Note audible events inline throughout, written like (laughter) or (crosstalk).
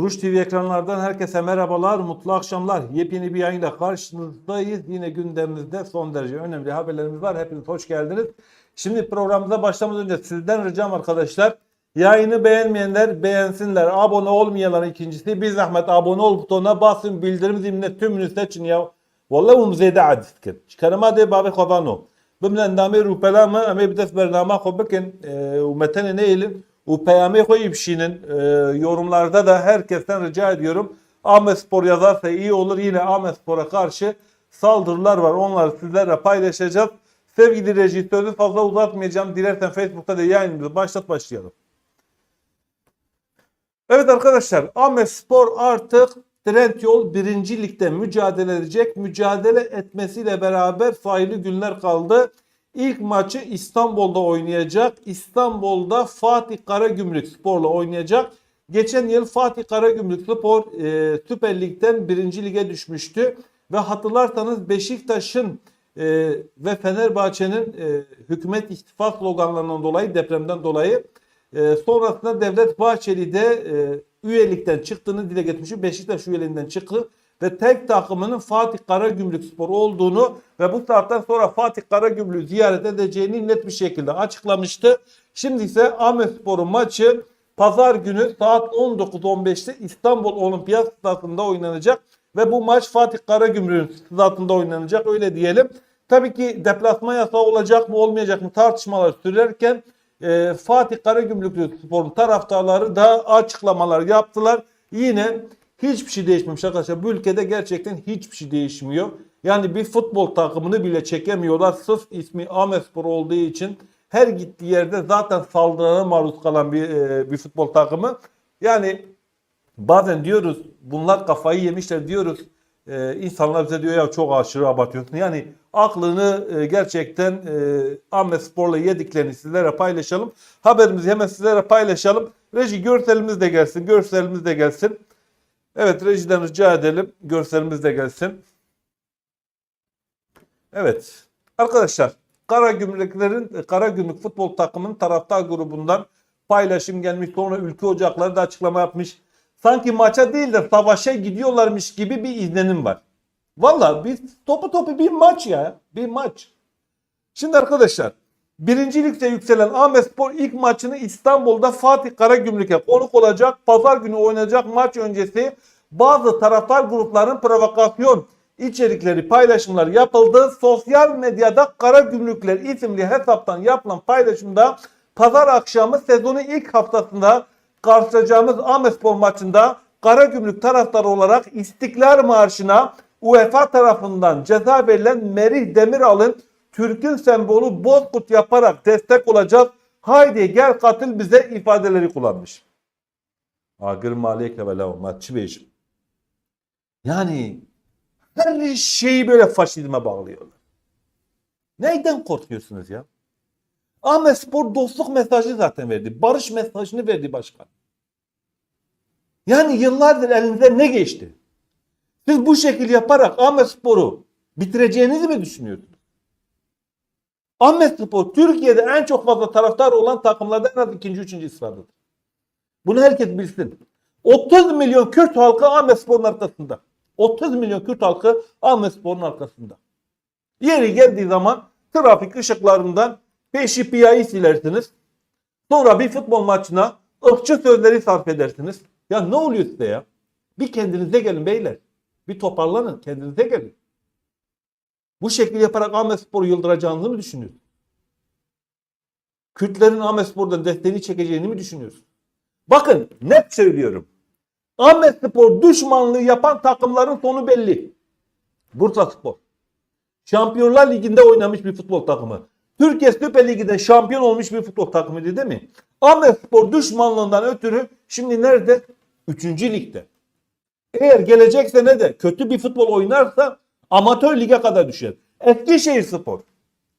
Duruş TV ekranlardan herkese merhabalar, mutlu akşamlar. Yepyeni bir yayınla karşınızdayız. Yine gündemimizde son derece önemli haberlerimiz var. Hepiniz hoş geldiniz. Şimdi programımıza başlamadan önce sizden ricam arkadaşlar. Yayını beğenmeyenler beğensinler. Abone olmayanlar ikincisi. Bir zahmet abone ol butonuna basın. Bildirim zilini tümünü seçin ya. Vallahi bu mzeyde adiskin. Çıkarıma de babi kovano. Bimlen dami rupelama ama bir des bernama kobekin umetene neylim. O peyami koyup şinin e, yorumlarda da herkesten rica ediyorum. Ahmet Spor yazarsa iyi olur. Yine Ahmet Spor'a karşı saldırılar var. Onları sizlerle paylaşacağız. Sevgili reji fazla uzatmayacağım. Dilersen Facebook'ta da yayınımızı başlat başlayalım. Evet arkadaşlar Ahmet Spor artık Trendyol 1. Lig'de mücadele edecek. Mücadele etmesiyle beraber sayılı günler kaldı. İlk maçı İstanbul'da oynayacak. İstanbul'da Fatih Karagümrük Spor'la oynayacak. Geçen yıl Fatih Karagümrük Spor e, Süper Lig'den 1. Lige düşmüştü. Ve hatırlarsanız Beşiktaş'ın e, ve Fenerbahçe'nin e, hükümet istifa sloganlarından dolayı depremden dolayı e, sonrasında Devlet Bahçeli de e, üyelikten çıktığını dile getirmiş. Beşiktaş üyeliğinden çıktı ve tek takımının Fatih Karagümrük Spor olduğunu ve bu saatten sonra Fatih Karagümrük'ü ziyaret edeceğini net bir şekilde açıklamıştı. Şimdi ise Ahmet Spor'un maçı pazar günü saat 19.15'te İstanbul Olimpiyat Stadı'nda oynanacak ve bu maç Fatih Karagümrük'ün stadında oynanacak öyle diyelim. Tabii ki deplasma yasağı olacak mı olmayacak mı tartışmalar sürerken e, Fatih Karagümrük Spor'un taraftarları da açıklamalar yaptılar. Yine hiçbir şey değişmemiş arkadaşlar. Bu ülkede gerçekten hiçbir şey değişmiyor. Yani bir futbol takımını bile çekemiyorlar. Sırf ismi Ahmet Spor olduğu için her gittiği yerde zaten saldırılara maruz kalan bir, e, bir futbol takımı. Yani bazen diyoruz bunlar kafayı yemişler diyoruz. Ee, insanlar bize diyor ya çok aşırı abartıyorsun. Yani aklını e, gerçekten e, Ahmet Spor'la yediklerini sizlere paylaşalım. Haberimizi hemen sizlere paylaşalım. Reji görselimiz de gelsin. Görselimiz de gelsin. Evet rejiden rica edelim. Görselimiz de gelsin. Evet. Arkadaşlar Karagümrüklerin Karagümrük futbol takımının taraftar grubundan paylaşım gelmiş. Sonra ülke ocakları da açıklama yapmış sanki maça değil de savaşa gidiyorlarmış gibi bir izlenim var. Valla bir topu topu bir maç ya. Bir maç. Şimdi arkadaşlar birinci ligde yükselen Ahmet Spor ilk maçını İstanbul'da Fatih Karagümrük'e konuk olacak. Pazar günü oynayacak maç öncesi bazı taraftar grupların provokasyon içerikleri paylaşımlar yapıldı. Sosyal medyada Karagümrükler isimli hesaptan yapılan paylaşımda pazar akşamı sezonun ilk haftasında karşılayacağımız Ahmetspor maçında Karagümrük taraftarı olarak İstiklal Marşı'na UEFA tarafından ceza verilen Merih Demiral'ın Türk'ün sembolü bozkurt yaparak destek olacağız. Haydi gel katıl bize ifadeleri kullanmış. Agır maliyekle ve matçı beyşim. Yani her şeyi böyle faşizme bağlıyorlar. Neyden korkuyorsunuz ya? Ahmet Spor dostluk mesajı zaten verdi. Barış mesajını verdi başkan. Yani yıllardır elinize ne geçti? Siz bu şekilde yaparak Ahmet Spor'u bitireceğinizi mi düşünüyorsunuz? Ahmet Spor Türkiye'de en çok fazla taraftar olan takımlardan en az ikinci, üçüncü sıradadır. Bunu herkes bilsin. 30 milyon Kürt halkı Ahmet Spor'un arkasında. 30 milyon Kürt halkı Ahmet Spor'un arkasında. Yeri geldiği zaman trafik ışıklarından Peşi piyayı silersiniz. Sonra bir futbol maçına ırkçı sözleri sarf edersiniz. Ya ne oluyor size ya? Bir kendinize gelin beyler. Bir toparlanın kendinize gelin. Bu şekilde yaparak Ahmet Spor'u yıldıracağınızı mı düşünüyorsun? Kürtlerin Ahmet Spor'dan desteğini çekeceğini mi düşünüyorsun? Bakın net söylüyorum. Ahmet Spor düşmanlığı yapan takımların sonu belli. Bursa Spor. Şampiyonlar Ligi'nde oynamış bir futbol takımı. Türkiye Süper Ligi'de şampiyon olmuş bir futbol takımıydı değil mi? Ahmet Spor düşmanlığından ötürü şimdi nerede? Üçüncü ligde. Eğer gelecek sene de kötü bir futbol oynarsa amatör lige kadar düşer. Eskişehir Spor.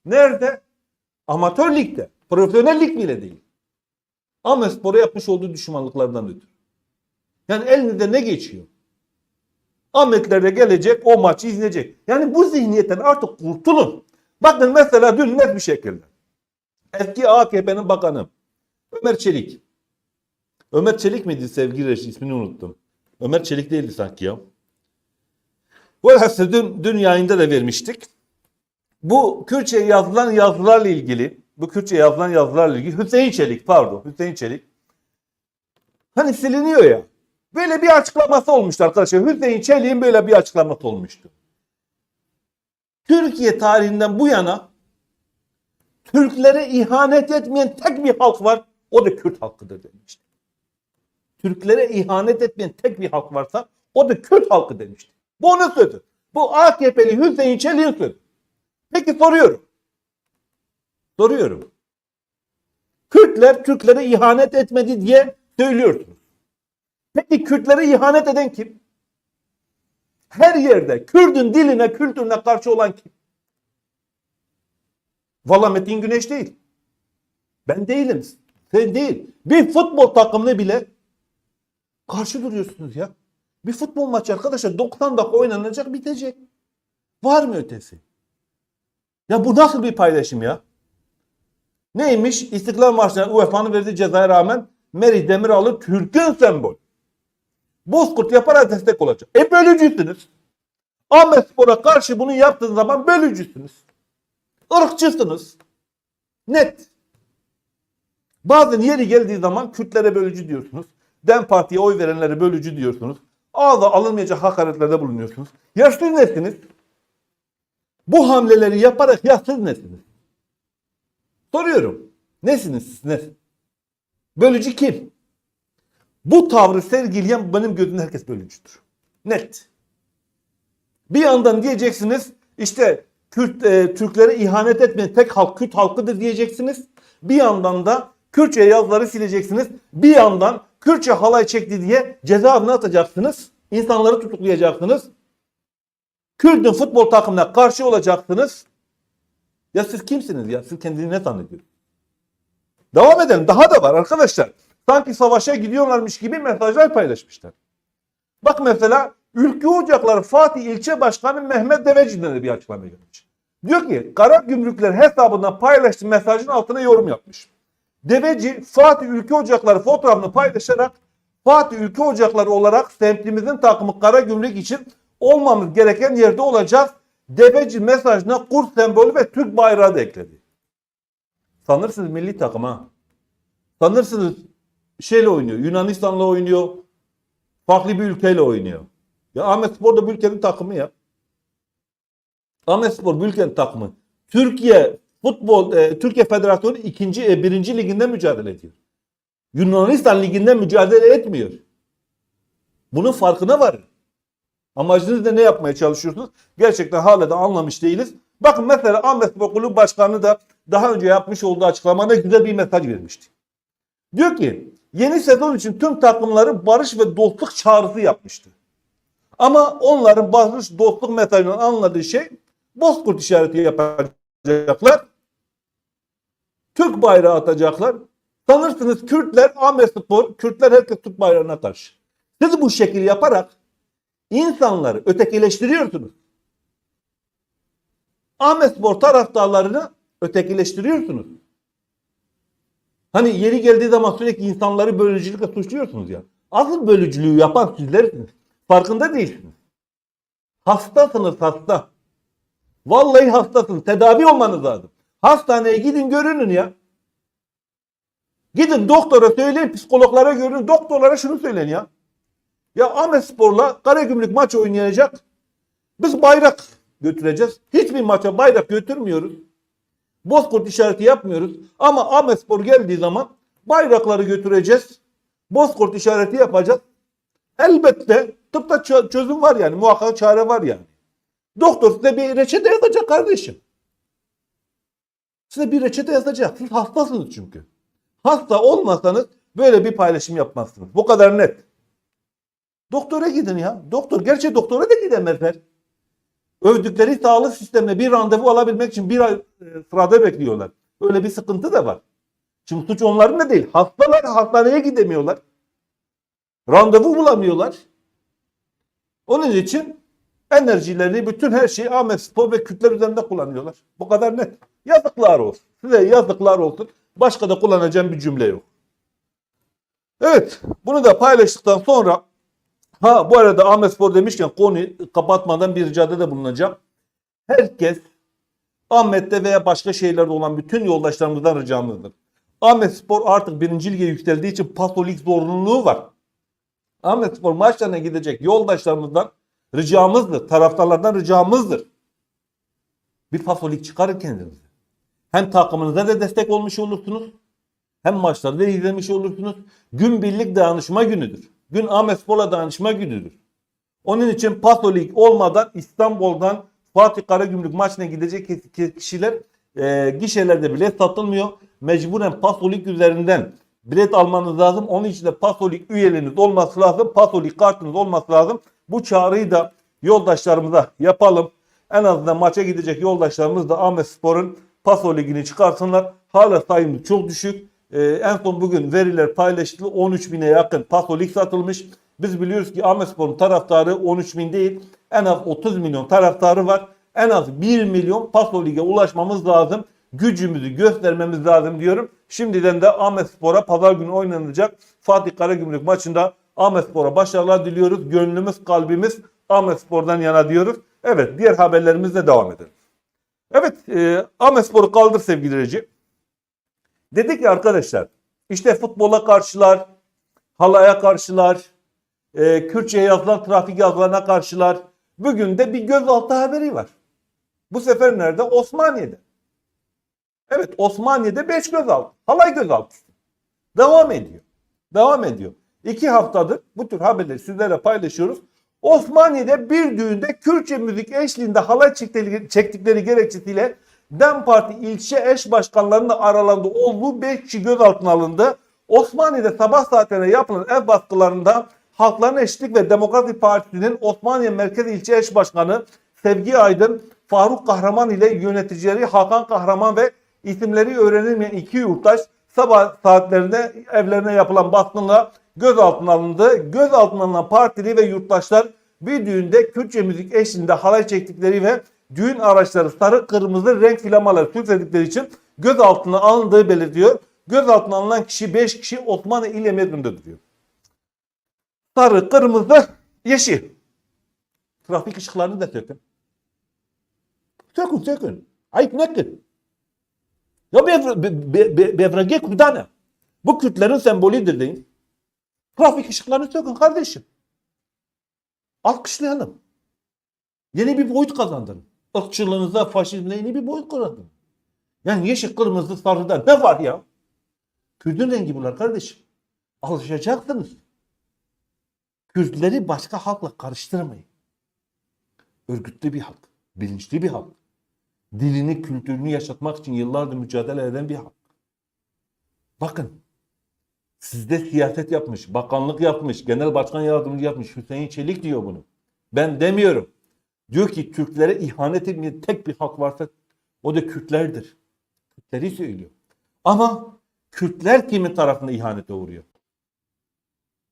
Nerede? Amatör ligde. Profesyonel lig bile değil. Ahmet Spor'a yapmış olduğu düşmanlıklardan ötürü. Yani elinizde ne geçiyor? Ahmetler de gelecek o maçı izleyecek. Yani bu zihniyetten artık kurtulun. Bakın mesela dün net bir şekilde. Eski AKP'nin bakanı Ömer Çelik. Ömer Çelik miydi sevgili reji ismini unuttum. Ömer Çelik değildi sanki ya. Velhasıl dün, dün yayında da vermiştik. Bu Kürtçe yazılan yazılarla ilgili, bu Kürtçe yazılan yazılarla ilgili Hüseyin Çelik pardon Hüseyin Çelik. Hani siliniyor ya. Böyle bir açıklaması olmuştu arkadaşlar. Hüseyin Çelik'in böyle bir açıklaması olmuştu. Türkiye tarihinden bu yana Türklere ihanet etmeyen tek bir halk var. O da Kürt halkıdır demişti. Türklere ihanet etmeyen tek bir halk varsa o da Kürt halkı demişti. Bu onun sözü. Bu AKP'li Hüseyin Çelik'in sözü. Peki soruyorum. Soruyorum. Kürtler Türklere ihanet etmedi diye söylüyorsunuz. Peki Kürtlere ihanet eden kim? Her yerde Kürdün diline, kültürüne karşı olan kim? Valla Metin Güneş değil. Ben değilim. Sen değil. Bir futbol takımını bile karşı duruyorsunuz ya. Bir futbol maçı arkadaşlar 90 dakika oynanacak bitecek. Var mı ötesi? Ya bu nasıl bir paylaşım ya? Neymiş? İstiklal Marşı'na UEFA'nın verdiği cezaya rağmen Merih Demiral'ı Türk'ün sembol. Bozkurt yaparak destek olacak. E bölücüsünüz. Ahmet Spor'a karşı bunu yaptığınız zaman bölücüsünüz. Irkçısınız. Net. Bazen yeri geldiği zaman Kürtlere bölücü diyorsunuz. DEM Parti'ye oy verenlere bölücü diyorsunuz. Ağza alınmayacak hakaretlerde bulunuyorsunuz. Ya siz nesiniz? Bu hamleleri yaparak ya siz nesiniz? Soruyorum. Nesiniz siz? Ne? Bölücü kim? Bu tavrı sergileyen benim gözümde herkes bölücüdür. Net. Bir yandan diyeceksiniz işte Kürt, e, Türklere ihanet etmeyen tek halk Kürt halkıdır diyeceksiniz. Bir yandan da Kürtçe yazıları sileceksiniz. Bir yandan Kürtçe halay çekti diye cezaevine atacaksınız. İnsanları tutuklayacaksınız. Kürt'ün futbol takımına karşı olacaksınız. Ya siz kimsiniz ya? Siz kendini ne zannediyorsunuz? Devam edelim. Daha da var arkadaşlar. Sanki savaşa gidiyorlarmış gibi mesajlar paylaşmışlar. Bak mesela Ülke Ocakları Fatih İlçe Başkanı Mehmet Deveci'den de bir açıklama gelmiş. Diyor ki Kara Gümrükler hesabından paylaştığı mesajın altına yorum yapmış. Deveci Fatih Ülke Ocakları fotoğrafını paylaşarak Fatih Ülke Ocakları olarak semtimizin takımı Kara Gümrük için olmamız gereken yerde olacağız. Deveci mesajına kur sembolü ve Türk bayrağı da ekledi. Sanırsınız milli takım ha. Sanırsınız şeyle oynuyor. Yunanistan'la oynuyor. Farklı bir ülkeyle oynuyor. Ya Ahmet Spor da bu ülkenin takımı ya. Ahmet Spor bu ülkenin takımı. Türkiye Futbol e, Türkiye Federasyonu ikinci e, birinci liginde mücadele ediyor. Yunanistan liginde mücadele etmiyor. Bunun farkına var. Amacınız da ne yapmaya çalışıyorsunuz? Gerçekten hala da anlamış değiliz. Bakın mesela Ahmet Kulübü Başkanı da daha önce yapmış olduğu açıklamada güzel bir mesaj vermişti. Diyor ki yeni sezon için tüm takımları barış ve dostluk çağrısı yapmıştı. Ama onların barış dostluk mesajından anladığı şey Bozkurt işareti yapacaklar. Türk bayrağı atacaklar. Sanırsınız Kürtler Ahmet Spor, Kürtler herkes Türk bayrağına karşı. Siz bu şekil yaparak insanları ötekileştiriyorsunuz. Ahmet Spor taraftarlarını ötekileştiriyorsunuz. Hani yeri geldiği zaman sürekli insanları bölücülükle suçluyorsunuz ya. Asıl bölücülüğü yapan sizlersiniz. Farkında değilsiniz. Hastasınız hasta. Vallahi hastasınız. Tedavi olmanız lazım. Hastaneye gidin görünün ya. Gidin doktora söyleyin, psikologlara görün. Doktorlara şunu söyleyin ya. Ya Ahmet Spor'la Karagümrük maç oynayacak. Biz bayrak götüreceğiz. Hiçbir maça bayrak götürmüyoruz. Bozkurt işareti yapmıyoruz. Ama Ahmet Spor geldiği zaman bayrakları götüreceğiz. Bozkurt işareti yapacağız. Elbette tıpta çö- çözüm var yani. Muhakkak çare var yani. Doktor size bir reçete yazacak kardeşim. Size bir reçete yazacak. Siz hastasınız çünkü. Hasta olmasanız böyle bir paylaşım yapmazsınız. Bu kadar net. Doktora gidin ya. Doktor. Gerçi doktora da gidemezler. Övdükleri sağlık sistemine bir randevu alabilmek için bir ay e, sırada bekliyorlar. Öyle bir sıkıntı da var. Şimdi suç onların da değil. Hastalar hastaneye gidemiyorlar. Randevu bulamıyorlar. Onun için enerjilerini, bütün her şeyi Ahmet Spor ve Kürtler üzerinde kullanıyorlar. Bu kadar net. Yazıklar olsun. Size yazıklar olsun. Başka da kullanacağım bir cümle yok. Evet. Bunu da paylaştıktan sonra Ha bu arada Ahmet Spor demişken konuyu kapatmadan bir ricada da bulunacağım. Herkes Ahmet'te veya başka şehirlerde olan bütün yoldaşlarımızdan ricamızdır. Ahmet Spor artık birinci lige yükseldiği için pasolik zorunluluğu var. Ahmet Spor maçlarına gidecek yoldaşlarımızdan ricamızdır. Taraftarlardan ricamızdır. Bir pasolik çıkarın kendinize. Hem takımınıza da destek olmuş olursunuz. Hem maçları da izlemiş olursunuz. Gün birlik dayanışma günüdür. Gün Ahmet Spor'la dayanışma günüdür. Onun için pasolik olmadan İstanbul'dan Fatih Karagümrük maçına gidecek kişiler e, gişelerde bilet satılmıyor. Mecburen pasolik üzerinden bilet almanız lazım. Onun için de pasolik üyeliğiniz olması lazım. Pasolik kartınız olması lazım. Bu çağrıyı da yoldaşlarımıza yapalım. En azından maça gidecek yoldaşlarımız da Ahmet Spor'un Paso Ligi'ni çıkarsınlar. Hala sayımız çok düşük. Ee, en son bugün veriler paylaşıldı. 13 bine yakın Paso Lig satılmış. Biz biliyoruz ki Ahmet Spor'un taraftarı 13 bin değil. En az 30 milyon taraftarı var. En az 1 milyon Paso Lig'e ulaşmamız lazım. Gücümüzü göstermemiz lazım diyorum. Şimdiden de Ahmet Spor'a pazar günü oynanacak Fatih Karagümrük maçında Ahmet Spor'a başarılar diliyoruz. Gönlümüz, kalbimiz Ahmet Spor'dan yana diyoruz. Evet diğer haberlerimizle devam edelim. Evet e, Ahmet Spor'u kaldır sevgili Recep. Dedik ki arkadaşlar işte futbola karşılar, halaya karşılar, e, Kürtçe yazılan trafik yazılarına karşılar. Bugün de bir gözaltı haberi var. Bu sefer nerede? Osmaniye'de. Evet Osmaniye'de 5 gözaltı. Halay gözaltısı. Devam ediyor. Devam ediyor. İki haftadır bu tür haberleri sizlerle paylaşıyoruz. Osmaniye'de bir düğünde Kürtçe müzik eşliğinde halay çektikleri, gerekçesiyle DEM Parti ilçe eş başkanlarının aralarında olduğu 5 kişi gözaltına alındı. Osmaniye'de sabah saatlerinde yapılan ev baskılarında Halkların Eşitlik ve Demokrasi Partisi'nin Osmaniye Merkez İlçe Eş Başkanı Sevgi Aydın, Faruk Kahraman ile yöneticileri Hakan Kahraman ve isimleri öğrenilmeyen iki yurttaş sabah saatlerinde evlerine yapılan baskınla gözaltına alındı. Gözaltına alınan partili ve yurttaşlar bir düğünde Kürtçe müzik eşliğinde halay çektikleri ve düğün araçları sarı kırmızı renk flamaları süsledikleri için gözaltına alındığı belirtiyor. Gözaltına alınan kişi 5 kişi Osmanlı İl Emniyetinde duruyor. Sarı, kırmızı, yeşil. Trafik ışıklarını da sökün. Sökün sökün. Ayıp nedir? Ya bevrage kurdane. Bu Kürtlerin sembolüdür deyin. Trafik ışıklarını sökün kardeşim. Alkışlayalım. Yeni bir boyut kazandın. Irkçılığınıza, faşizmle yeni bir boyut kazandın. Yani yeşil, kırmızı, sarıda ne var ya? Kürtün rengi bunlar kardeşim. Alışacaksınız. Kürtleri başka halkla karıştırmayın. Örgütlü bir halk, bilinçli bir halk. Dilini, kültürünü yaşatmak için yıllardır mücadele eden bir halk. Bakın, sizde siyaset yapmış, bakanlık yapmış, genel başkan yardımcı yapmış. Hüseyin Çelik diyor bunu. Ben demiyorum. Diyor ki Türklere ihanet etmeyen tek bir halk varsa o da Kürtlerdir. Kürtleri söylüyor. Ama Kürtler kimin tarafında ihanete uğruyor?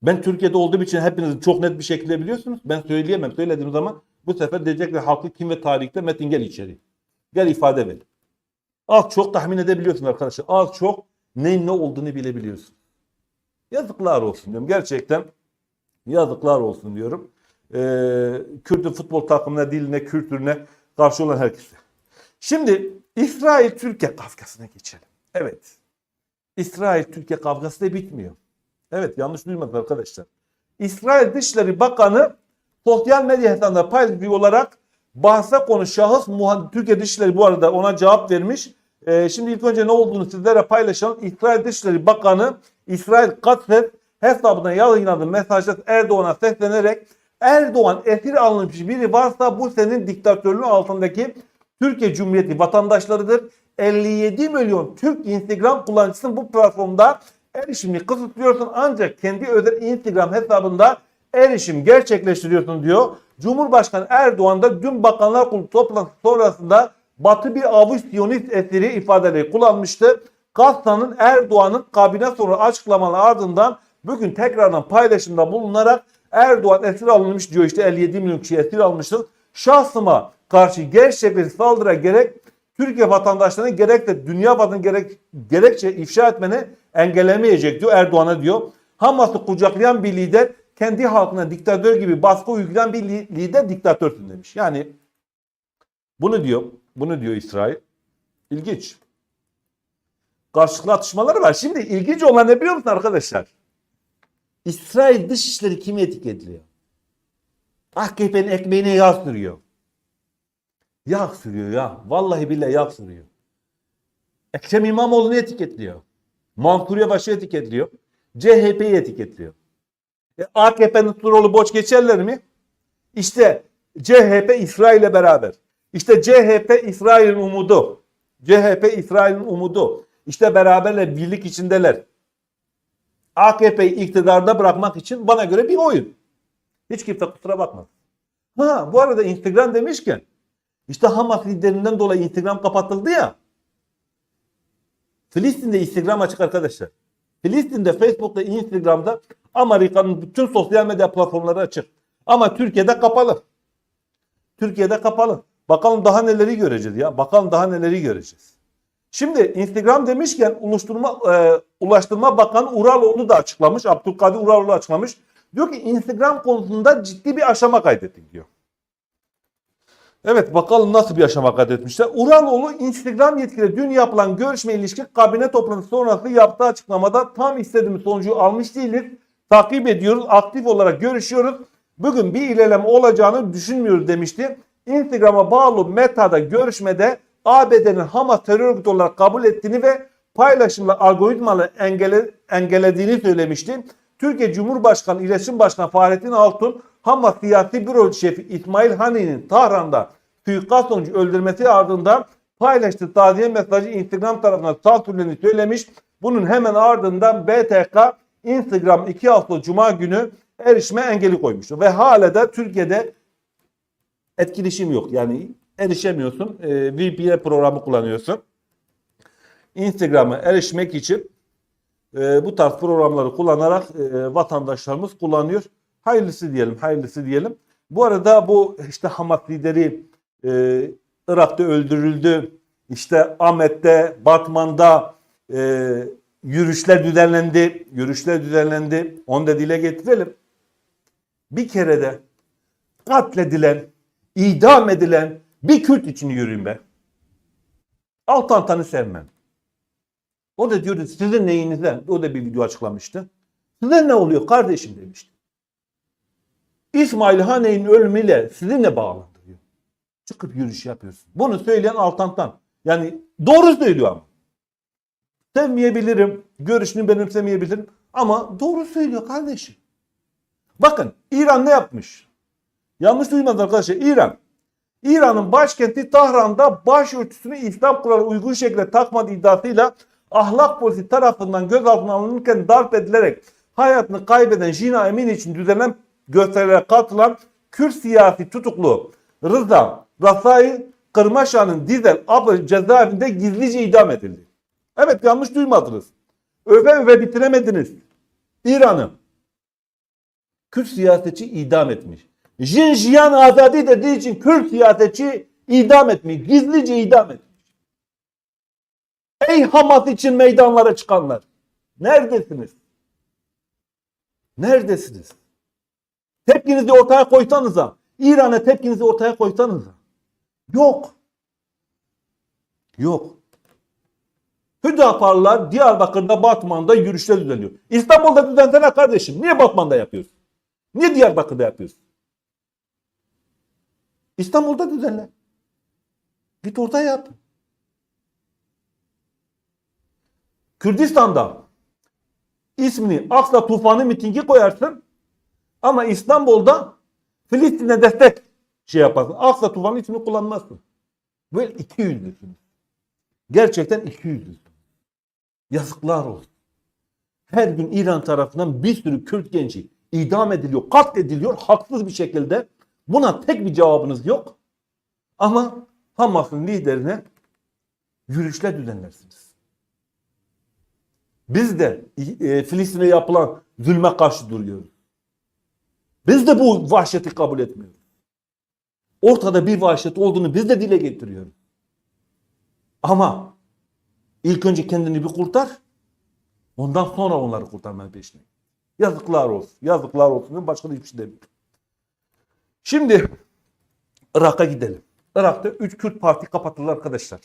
Ben Türkiye'de olduğum için hepiniz çok net bir şekilde biliyorsunuz. Ben söyleyemem. Söylediğim zaman bu sefer diyecekler halkı kim ve tarihte Metin gel içeri. Gel ifade ver. Az çok tahmin edebiliyorsun arkadaşlar. Az çok neyin ne olduğunu bilebiliyorsun. Yazıklar olsun diyorum. Gerçekten yazıklar olsun diyorum. Ee, Kürt'ün futbol takımına, diline, kültürüne karşı olan herkese. Şimdi İsrail-Türkiye kavgasına geçelim. Evet. İsrail-Türkiye kavgası da bitmiyor. Evet yanlış duymadın arkadaşlar. İsrail Dışişleri Bakanı sosyal medya hesabında paylaşıyor olarak bahse konu şahıs Türkiye Dışişleri bu arada ona cevap vermiş. Ee, şimdi ilk önce ne olduğunu sizlere paylaşalım. İsrail Dışişleri Bakanı İsrail Katset hesabına yayınladığı mesajda Erdoğan'a seslenerek Erdoğan esir alınmış biri varsa bu senin diktatörlüğün altındaki Türkiye Cumhuriyeti vatandaşlarıdır. 57 milyon Türk Instagram kullanıcısının bu platformda erişimini kısıtlıyorsun ancak kendi özel Instagram hesabında erişim gerçekleştiriyorsun diyor. Cumhurbaşkanı Erdoğan da dün Bakanlar Kurulu toplantısı sonrasında Batı bir avuç Siyonist esiri ifadeleri kullanmıştı. Gazeta'nın Erdoğan'ın kabine sonra açıklamaları ardından bugün tekrardan paylaşımda bulunarak Erdoğan esir alınmış diyor işte 57 milyon kişi esir almıştır. Şahsıma karşı gerçek bir saldırı gerek Türkiye vatandaşlarını gerek de dünya vatanı gerek, gerekçe ifşa etmeni engellemeyecek diyor Erdoğan'a diyor. Hamas'ı kucaklayan bir lider kendi halkına diktatör gibi baskı uygulayan bir li- lider diktatörsün demiş. Yani bunu diyor, bunu diyor İsrail. İlginç. Karşılıklı atışmaları var. Şimdi ilginç olan ne biliyor musun arkadaşlar? İsrail Dışişleri kimi etiketliyor? AKP'nin ekmeğine yağ sürüyor. Yağ sürüyor ya. Vallahi billahi yağ sürüyor. Ekrem İmamoğlu'nu etiketliyor. Mansur Yavaş'ı etiketliyor. CHP'yi etiketliyor. E, AKP'nin Turol'u boş geçerler mi? İşte CHP İsrail'le beraber. İşte CHP İsrail'in umudu. CHP İsrail'in umudu. İşte beraberler birlik içindeler. AKP'yi iktidarda bırakmak için bana göre bir oyun. Hiç kimse kusura bakmaz. Ha bu arada Instagram demişken işte Hamas liderinden dolayı Instagram kapatıldı ya. Filistin'de Instagram açık arkadaşlar. Filistin'de Facebook'ta Instagram'da Amerika'nın bütün sosyal medya platformları açık. Ama Türkiye'de kapalı. Türkiye'de kapalı. Bakalım daha neleri göreceğiz ya. Bakalım daha neleri göreceğiz. Şimdi Instagram demişken Ulaştırma, e, Ulaştırma Bakanı Uraloğlu da açıklamış. Abdülkadir Uraloğlu açıklamış. Diyor ki Instagram konusunda ciddi bir aşama kaydettik diyor. Evet bakalım nasıl bir aşama kaydetmişler. Uraloğlu Instagram yetkili dün yapılan görüşme ilişkin kabine toplantısı sonrası yaptığı açıklamada tam istediğimiz sonucu almış değiliz. Takip ediyoruz, aktif olarak görüşüyoruz. Bugün bir ilerleme olacağını düşünmüyoruz demişti. Instagram'a bağlı Meta'da görüşmede ABD'nin Hamas terör örgütü olarak kabul ettiğini ve paylaşımla algoritmaları engelle, engellediğini söylemişti. Türkiye Cumhurbaşkanı İletişim Başkanı Fahrettin Altun, Hamas siyasi büro şefi İsmail Hani'nin Tahran'da suikast sonucu öldürmesi ardından paylaştığı taziye mesajı Instagram tarafından sansürlediğini söylemiş. Bunun hemen ardından BTK Instagram 2 hafta Cuma günü erişime engeli koymuştu. Ve hala da Türkiye'de etkileşim yok. Yani erişemiyorsun. E, VPN programı kullanıyorsun. Instagram'a erişmek için e, bu tarz programları kullanarak e, vatandaşlarımız kullanıyor. Hayırlısı diyelim, hayırlısı diyelim. Bu arada bu işte Hamas lideri e, Irak'ta öldürüldü. İşte Ahmet'te, Batman'da e, yürüyüşler düzenlendi. Yürüyüşler düzenlendi. Onu da dile getirelim. Bir kere de katledilen, idam edilen bir Kürt için yürüyün ben. Altantan'ı sevmem. O da diyordu sizin neyinizden? O da bir video açıklamıştı. Size ne oluyor kardeşim demişti. İsmail Hane'nin ölümüyle sizi ne bağlandırıyor? Çıkıp yürüyüş yapıyorsun. Bunu söyleyen Altantan. Yani doğru söylüyor ama. Sevmeyebilirim, görüşünü benimsemeyebilirim ama doğru söylüyor kardeşim. Bakın İran ne yapmış? Yanlış duymadınız arkadaşlar. İran. İran'ın başkenti Tahran'da başörtüsünü İslam kuralına uygun şekilde takmadığı iddiasıyla ahlak polisi tarafından gözaltına alınırken darp edilerek hayatını kaybeden Jina Emin için düzenlenen gösterilere katılan Kürt siyasi tutuklu Rıza Rasai Kırmaşan'ın Dizel adlı cezaevinde gizlice idam edildi. Evet yanlış duymadınız. Öve öve bitiremediniz. İran'ı Kürt siyasetçi idam etmiş. Jinjiyan azadi dediği için Kürt siyasetçi idam etmiş. Gizlice idam etmiş. Ey Hamas için meydanlara çıkanlar. Neredesiniz? Neredesiniz? Tepkinizi ortaya koysanıza. İran'a tepkinizi ortaya koysanıza. Yok. Yok. Hüdaparlar Diyarbakır'da Batman'da yürüyüşler düzenliyor. İstanbul'da düzensene kardeşim. Niye Batman'da yapıyorsun? Niye Diyarbakır'da yapıyorsun? İstanbul'da düzenle. Git orada yap. Kürdistan'da ismini Aksa Tufanı mitingi koyarsın ama İstanbul'da Filistin'e destek şey yaparsın. Aksa Tufanı ismini kullanmazsın. Böyle iki yüzlüsün. Gerçekten iki yüzlüsün. Yazıklar olsun. Her gün İran tarafından bir sürü Kürt genci idam ediliyor, katlediliyor haksız bir şekilde. Buna tek bir cevabınız yok. Ama Hamas'ın liderine yürüyüşler düzenlersiniz. Biz de e, Filistin'e yapılan zulme karşı duruyoruz. Biz de bu vahşeti kabul etmiyoruz. Ortada bir vahşet olduğunu biz de dile getiriyoruz. Ama ilk önce kendini bir kurtar. Ondan sonra onları kurtarmanın peşine. Yazıklar olsun. Yazıklar olsun. Başka da hiçbir şey demiyorum. Şimdi Irak'a gidelim. Irak'ta 3 Kürt parti kapatıldı arkadaşlar.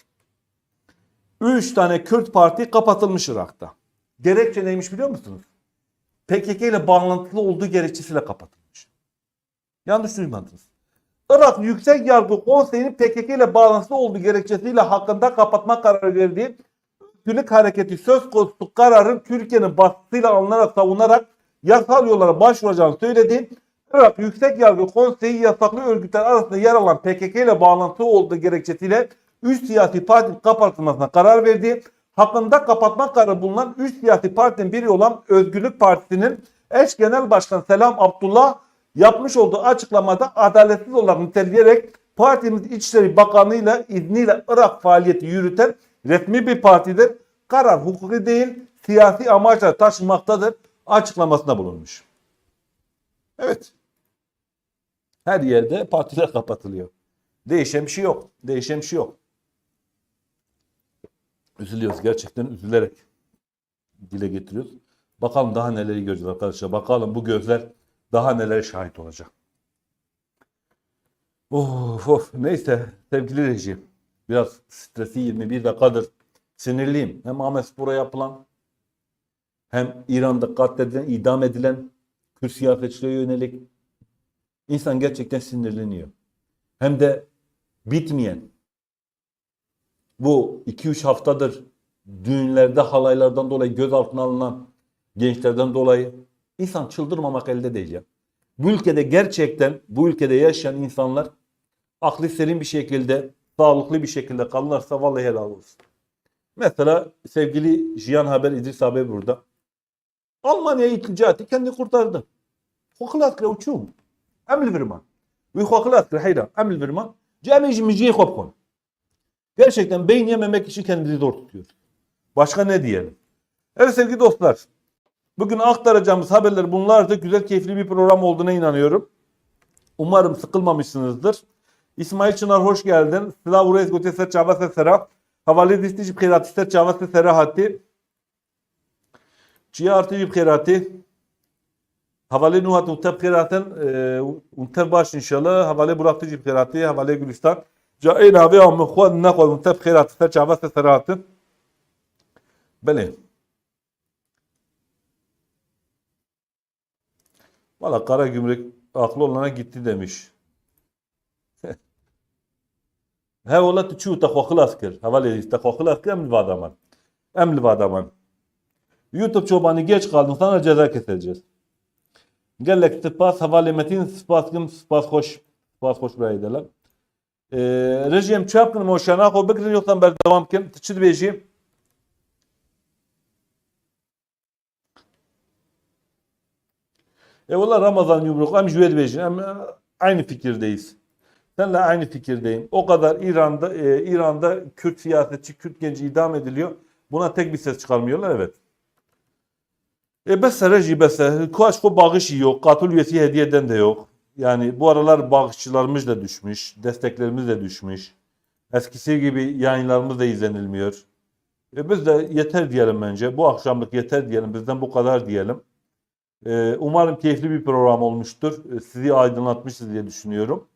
3 tane Kürt parti kapatılmış Irak'ta. Gerekçe neymiş biliyor musunuz? PKK ile bağlantılı olduğu gerekçesiyle kapatılmış. Yanlış duymadınız. Irak Yüksek Yargı Konseyi'nin PKK ile bağlantılı olduğu gerekçesiyle hakkında kapatma kararı verdiği Özgürlük Hareketi söz konusu kararın Türkiye'nin baskısıyla alınarak savunarak yasal yollara başvuracağını söyledi. Irak Yüksek Yargı Konseyi yasaklı örgütler arasında yer alan PKK ile bağlantılı olduğu gerekçesiyle 3 siyasi partinin kapatılmasına karar verdi. Hakkında kapatma kararı bulunan 3 siyasi partinin biri olan Özgürlük Partisi'nin eş genel başkan Selam Abdullah yapmış olduğu açıklamada adaletsiz olarak niteleyerek partimiz İçişleri Bakanlığı ile izniyle Irak faaliyeti yürüten resmi bir partidir. Karar hukuki değil siyasi amaçlar taşımaktadır açıklamasında bulunmuş. Evet. Her yerde partiler kapatılıyor. Değişen bir şey yok. Değişen bir şey yok. Üzülüyoruz. Gerçekten üzülerek dile getiriyoruz. Bakalım daha neleri göreceğiz arkadaşlar. Bakalım bu gözler daha nelere şahit olacak. Of of neyse sevgili rejim. Biraz stresi 21 dakikadır sinirliyim. Hem Ahmet yapılan hem İran'da katledilen, idam edilen Kürt siyasetçilere yönelik insan gerçekten sinirleniyor. Hem de bitmeyen bu 2-3 haftadır düğünlerde halaylardan dolayı gözaltına alınan gençlerden dolayı insan çıldırmamak elde değil ya. Bu ülkede gerçekten bu ülkede yaşayan insanlar aklı selim bir şekilde sağlıklı bir şekilde kalırlarsa vallahi helal olsun. Mesela sevgili Jiyan Haber İdris abi burada. Almanya'ya iltica etti. Kendi kurtardı. Hoklat kre uçum. Emil verman. Ve hoklat kre hayran. Emil verman. Cami jimijiye kopkon. Gerçekten beyin yememek için kendini zor tutuyor. Başka ne diyelim? Evet sevgili dostlar. Bugün aktaracağımız haberler bunlardı. Güzel keyifli bir program olduğuna inanıyorum. Umarım sıkılmamışsınızdır. İsmail Çınar hoş geldin. Slavu Reis Gote Ser Çava Se Sera. Havale Distici Bkhirati Ser Çava Se Sera Hati. Çiğ artı bir bkhirati. Havale Nuhat Unteb Bkhiraten. Unteb baş inşallah. Havale Burakti Cib Bkhirati. Havale Gülistan. Cain abi amma xwad neqod Unteb Bkhirati Ser Çava Se Sera Hati. Bele. Valla kara gümrük aklı olana gitti demiş. (laughs) He ola tu çu ta xwaxilas kir. Havale ta xwaxilas kir em li vadaman. Em li vadaman. YouTube çobanı geç kaldın sana ceza keseceğiz. Gelek spas havale metin spas kim spas hoş. Spas hoş bir edeler. Ee, rejim çapkın moşana ko bekrin yoktan ber devam kim. Çid beji. E valla Ramazan yumruk hem jüved bejin hem aynı fikirdeyiz. Seninle aynı fikirdeyim. O kadar İran'da e, İran'da Kürt siyasetçi, Kürt genci idam ediliyor. Buna tek bir ses çıkarmıyorlar evet. E bese reji bese. Kuaşko bağış yok. Katil üyesi hediye eden de yok. Yani bu aralar bağışçılarımız da düşmüş. Desteklerimiz de düşmüş. Eskisi gibi yayınlarımız da izlenilmiyor. E biz de yeter diyelim bence. Bu akşamlık yeter diyelim. Bizden bu kadar diyelim. E, umarım keyifli bir program olmuştur. E, sizi aydınlatmışız diye düşünüyorum.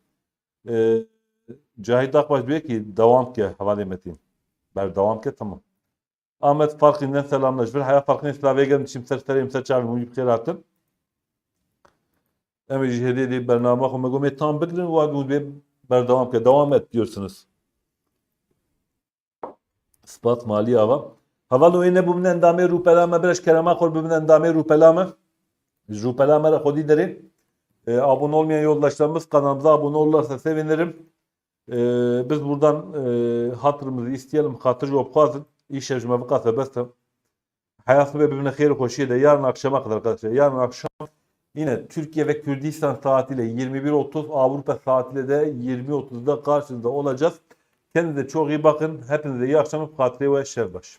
E, Cahit Akbaş diyor ki devam ke havale metin. Ben devam ke tamam. Ahmet Farkı'ndan selamlar. Bir hayat farkını İslam'a gelin. Şimdi serseri imsa çağırın. Müyük kıratın. Emi cihedi di bername kume gome tam bekleyin. Ve bir berdevam ke. Devam et diyorsunuz. Spat mali ava. Havalı oyne bu minen dame rupelame bereş kerema kor bu minen dame rupelame. Biz rupelame re hodi derin. E, abone olmayan yoldaşlarımız kanalımıza abone olurlarsa sevinirim. E, biz buradan e, hatırımızı isteyelim. Hatır yok kazın. İş yarışma bu kadar beste. Hayatı birbirine hayır koşuyor da yarın akşama kadar arkadaşlar. Yarın akşam yine Türkiye ve Kürdistan saatiyle 21.30 Avrupa saatiyle de 20.30'da karşınızda olacağız. Kendinize çok iyi bakın. Hepinize iyi akşamlar. Fatih ve Şevbaş.